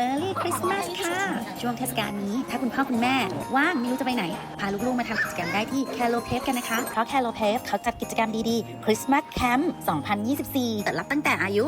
Merry Christmas ค่ะ ช่วงเทศกาลนี้ ถ้าคุณพ่อคุณแม่ ว่างไม่รู้จะไปไหน พาลูกๆมาทำกิจกรรมได้ที่ c a l o p a v e กันนะคะ เพราะ c a l o p a v e เขาจัดกิจกรรมดีๆ Christmas Camp 2024เปิดรับตั้งแต่อายุ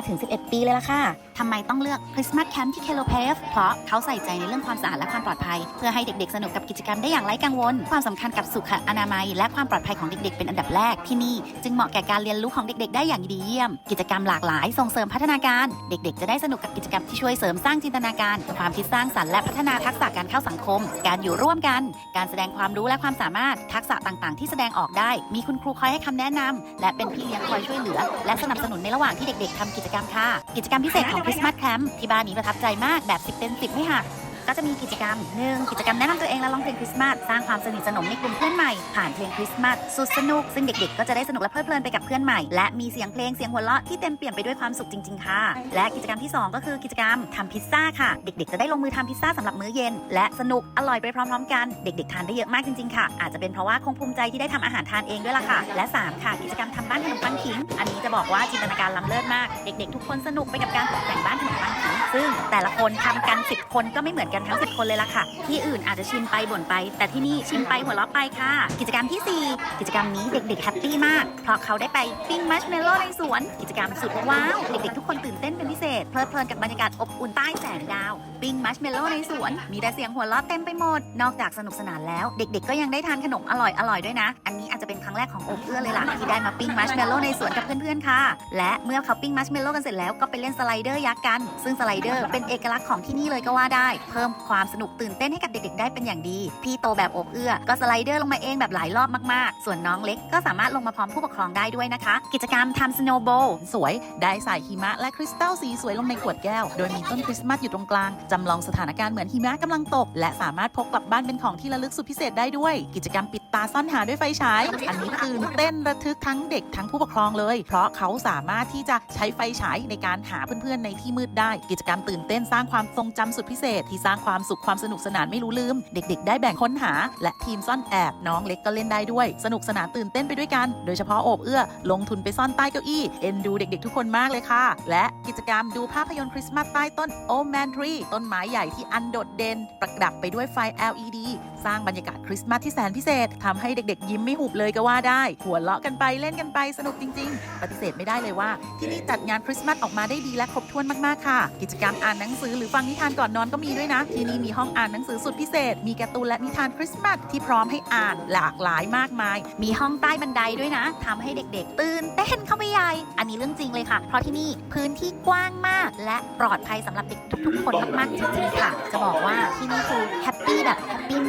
5-11 ปีเลยล่ะค่ะทำไมต้องเลือก Christmas Camp ที่ c a l o p a v e เพราะเขาใส่ใจในเรื่องความสะอาดและความปลอดภัย เพื่อให้เด็กๆ สนุกกับกิจกรรมได้อย่างไร้กังวล ความสำคัญกับสุขอนามัย และความปลอดภัยของเด็กๆ เป็นอันดับแรกที่นี่ จึงเหมาะแก่การเรียนรู้ของเด็กๆ ได้อย่างดีเยี่ยม กิจกรรมหลากหลายส่งเสริมพัฒนาการ เด็กๆ จะได้สนุกกับกิจกรรมที่ช่วยเสริมสร้างจินตนาการ ความคิดสร้างสรรค์และพัฒนาทักษะการเข้าสังคม การอยู่ร่วมกัน การแสดงความรู้และความสามารถ ทักษะต่างๆ ที่แสดงออกได้ มีคุณครูคอยให้คำแนะนำและเป็นพี่เลี้ยงคอยช่วยเหลือ และสนับสนุนในระหว่างที่เด็ก ๆทำกิจกรรมค่ะ กิจกรรมพิเศษของคริสต์มาสแคมป์ที่บ้านนี้ประทับใจมากแบบ10เต็ม10ไม่หัก ก็จะมีกิจกรรมหนึ่งกิจกรรมแนะนำตัวเองและร้องเพลงคริสต์มาสสร้างความสนิทสนมในกลุ่มเพื่อนใหม่ผ่านเพลงคริสต์มาสสุดสนุก ซึ่งเด็กๆ ก็จะได้สนุกและเพลิดเพลินไปกับเพื่อนใหม่ และมีเสียงเพลงเสียงหัวเราะที่เต็มเปี่ยมไปด้วยความสุขจริง ๆ ค่ะ และกิจกรรมที่ 2 ก็คือกิจกรรมทำพิซซ่าค่ะ เด็กๆ จะได้ลงมือทำพิซซ่าสำหรับมื้อเย็น และสนุกอร่อยไปพร้อมๆ กันเด็กๆทานได้เยอะมากจริงๆ ค่ะ อาจจะเป็นเพราะว่าคงภูมิใจที่ได้ทำอาหารทานเองด้วยล่ะค่ะ และสามค่ะ กิจกรรมทำบ้านขนมปังขิง อันนี้จะบอกว่าจินตนาการล้ำเลิศมาก เด็กๆ ทุกคนสนุกไปกับการตกแต่งบ้านขนมปังขิงซึ่งแต่ละคนทำกัน 10 คนก็ไม่เหมือนกันทั้ง 10 คนเลยล่ะค่ะ ที่อื่นอาจจะชิมไปบ่นไป แต่ที่นี่ชิมไปหัวเราะไปค่ะ กิจกรรมทีสี่ 4 กิจกรรมนี้เด็กๆแฮปปี้มาก เพราะเขาได้ไปปิ้งมัชเมลโล่ในสวน กิจกรรมสุดว้าว เด็กๆทุกคนตื่นเต้นเป็นพิเศษ เพลิดเพลินกับบรรยากาศอบอุ่นใต้แสงดาว ปิ้งมัชเมลโล่ในสวน มีแต่เสียงหัวเราะเต็มไปหมด นอกจากสนุกสนานแล้ว เด็ก ๆ ก็ยังได้ทานขนมอร่อยอร่อยด้วยนะ อันนี้อาจจะเป็นครั้งแรกของโอบเอื้อเลยล่ะที่ได้มาปิ้งมัชเมลโล่ในสวนกับเพื่อนๆค่ะ และเมื่อเขาปิ้งมัชเมลโล่กันเสร็จแล้วก็ไปเล่นสไลเดอร์ยักษ์กัน ซึ่งสไลเดอร์เป็นเอกลักษณ์ของที่นี่เลยก็ว่าได้เพิ่มความสนุกตื่นเต้นให้กับเด็กๆ ได้เป็นอย่างดี พี่โตแบบอบเอื้อ ก็สไลเดอร์ลงมาเองแบบหลายรอบมากๆ ส่วนน้องเล็กก็สามารถลงมาพร้อมผู้ปกครองได้ด้วยนะคะ กิจกรรมทำสโนว์โบว์สวย ได้ใส่หิมะและคริสตัลสีสวยลงในขวดแก้ว โดยมีต้นคริสต์มาสอยู่ตรงกลาง จำลองสถานการณ์เหมือนหิมะกำลังตก และสามารถพกกลับบ้านเป็นของที่ระลึกสุดพิเศษได้ด้วย กิจกรรมปิดตาซ่อนหาด้วยไฟฉาย อันนี้ตื่นเต้นระทึกทั้งเด็กทั้งผู้ปกครองเลย เพราะเขาสามารถที่จะใช้ไฟฉายในการหาเพื่อนๆในที่มืดได้ กิจกรรมตื่นเต้นสร้างความทรงจำสุดพิเศษที่สร้างความสุขความสนุกสนานไม่รู้ลืม เด็กๆ ได้แบ่งค้นหา และทีมซ่อนแอบน้องเล็กก็เล่นได้ด้วย สนุกสนานตื่นเต้นไปด้วยกัน โดยเฉพาะโอบเอื้อ ลงทุนไปซ่อนใต้เก้าอี้ เอ็นดูเด็กๆ ทุกคนมากเลยค่ะ และกิจกรรมดูภาพยนตร์คริสต์มาสใต้ต้นโอแมนทรีต้นไม้ใหญ่ที่อันโดดเด่นประดับไปด้วยไฟ LED สร้างบรรยากาศคริสต์มาสที่แสนพิเศษทำให้เด็กๆ ยิ้มไม่หุบเลยก็ว่าได้ หัวเราะกันไปเล่นกันไปสนุกจริง ๆ ปฏิเสธไม่ได้เลยว่า ที่นี่จัดงานคริสต์มาสออกมาได้ดีและครบถ้วนมากๆค่ะ กิจกรรมอ่านหนังสือหรือฟังนิทานก่อนนอนก็มีด้วยนะที่นี่มีห้องอ่านหนังสือสุดพิเศษ มีการ์ตูนและนิทานคริสต์มาสที่พร้อมให้อ่านหลากหลายมากมาย มีห้องใต้บันไดด้วยนะทำให้เด็กๆ ตื่นเต้นเข้าไปใหญ่ อันนี้เรื่องจริงเลยค่ะ เพราะที่นี่พื้นที่กว้างมาก และปลอดภัยสำหรับเด็กทุกๆ คนมากๆจริงๆค่ะ จะบอกว่าที่นี่คือ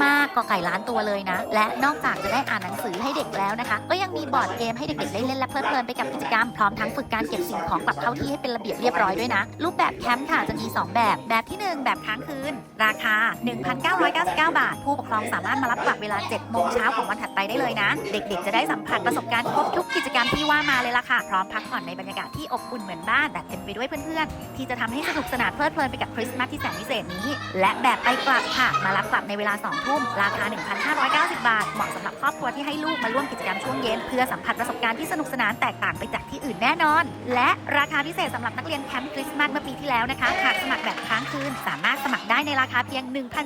มากก็ไก่ล้านตัวเลยนะ และนอกจากจะได้อ่านหนังสือให้เด็กแล้วนะคะ ก็ยังมีบอร์ดเกมให้เด็กๆได้เล่นและเพลิดเพลินไปกับกิจกรรม พร้อมทั้งฝึกการเก็บสิ่งของกลับเข้าที่ให้เป็นระเบียบเรียบร้อยด้วยนะ รูปแบบแคมป์ค่ะจะมี 2 แบบ แบบที่ 1 แบบค้างคืน ราคา 1,999 บาท ผู้ปกครองสามารถมารับกลับเวลา 7 โมงเช้าของวันถัดไปได้เลยนะ เด็กๆ จะได้สัมผัสประสบการณ์ครบทุกกิจกรรมที่ว่ามาเลยล่ะค่ะ พร้อมพักผ่อนในบรรยากาศที่อบอุ่นเหมือนบ้านแต่เต็มไปด้วยเพื่อนๆ ที่จะทำให้สนุกสนานเพลิดเพลินไปกับคริสต์มาสที่แสนพิเศษนี้ และแบบไปกลับค่ะ มารับกลับในเวลา2ทุ่ม ราคา 1,590 บาท เหมาะสำหรับครอบครัวที่ให้ลูกมาร่วมกิจกรรมช่วงเย็น เพื่อสัมผัสประสบการณ์ที่สนุกสนานแตกต่างไปจากที่อื่นแน่นอน และราคาพิเศษสำหรับนักเรียนแคมป์คริสต์มาสเมื่อปีที่แล้วนะคะหากสมัครแบบค้างคืน สามารถสมัครได้ในราคาเพียง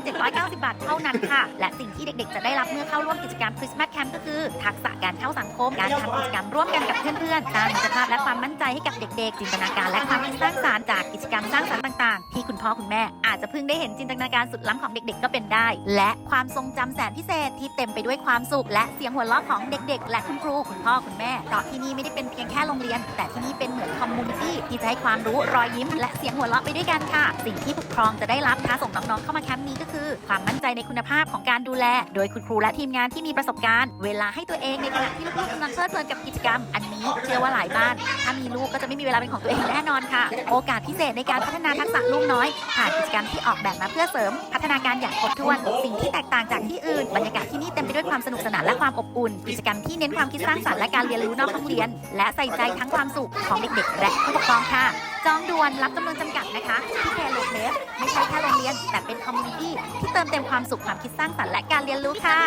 1,790 บาทเท่านั้นค่ะ และสิ่งที่เด็กๆ จะได้รับเมื่อเข้าร่วมกิจกรรมคริสต์มาสแคมป์ก็คือ ทักษะการเข้าสังคม การทำกิจกรรมร่วมกันกับเพื่อนๆสร้างมิตรภาพและความมั่นใจให้กับเด็กๆ จินตนาการและความคิดสร้างสรรค์จากกิจกรรมสร้างสรรค์ต่างๆ ที่คุณพ่อคุณแม่อาจจะเพิ่งได้เห็นจินตนาการสุดล้ำของเด็กๆ ก็เป็นได้ และความทรงจำแสนพิเศษที่เต็มไปด้วยความสุข และเสียงหัวเราะของเด็ก ๆ และคุณครูคุณพ่อคุณแม่เพราะที่นี่ไม่ได้เป็นเพียงแค่โรงเรียน แต่ที่นี่เป็นเหมือนคอมมูนิตี้ที่จะให้ความรู้รอยยิ้ม และเสียงหัวเราะไปด้วยกันค่ะ สิ่งที่ผู้ปกครองจะได้รับถ้าส่งน้องๆเข้ามาแคมป์นี้ก็คือ ความมั่นใจในคุณภาพของการดูแล โดยคุณครูและทีมงานที่มีประสบการณ์ เวลาให้ตัวเองในขณะที่ลูกๆกำลังเพลิดเพลินกับกิจกรรม อันนี้เชื่อว่าหลายบ้าน ถ้ามีลูกก็จะไม่มีเวลาเป็นของตัวเองแน่นอนค่ะ โอกาสพิเศษในการพัฒนาทักษะลูกน้อยผ่านกิจกรรมที่ออกแบบมาเพื่อเสริม พัฒนาการอย่างครบถ้วน สิ่งที่แตกต่างจากที่อื่น บรรยากาศที่นี่เต็มไปด้วยความสนุกสนานและความอบอุ่น กิจกรรมที่เน้นความคิดสร้างสรรค์และการเรียนรู้นอกห้องเรียน และใส่ใจทั้งความสุขของเด็กๆ และผู้ปกครองค่ะ จองด่วนรับจำนวนจำกัดนะคะที่แคร์โลเพสไม่ใช่แค่โรงเรียน แต่เป็นคอมมูนิตี้ที่เติมเต็มความสุขความคิดสร้างสรรค์และการเรียนรู้ค่ะ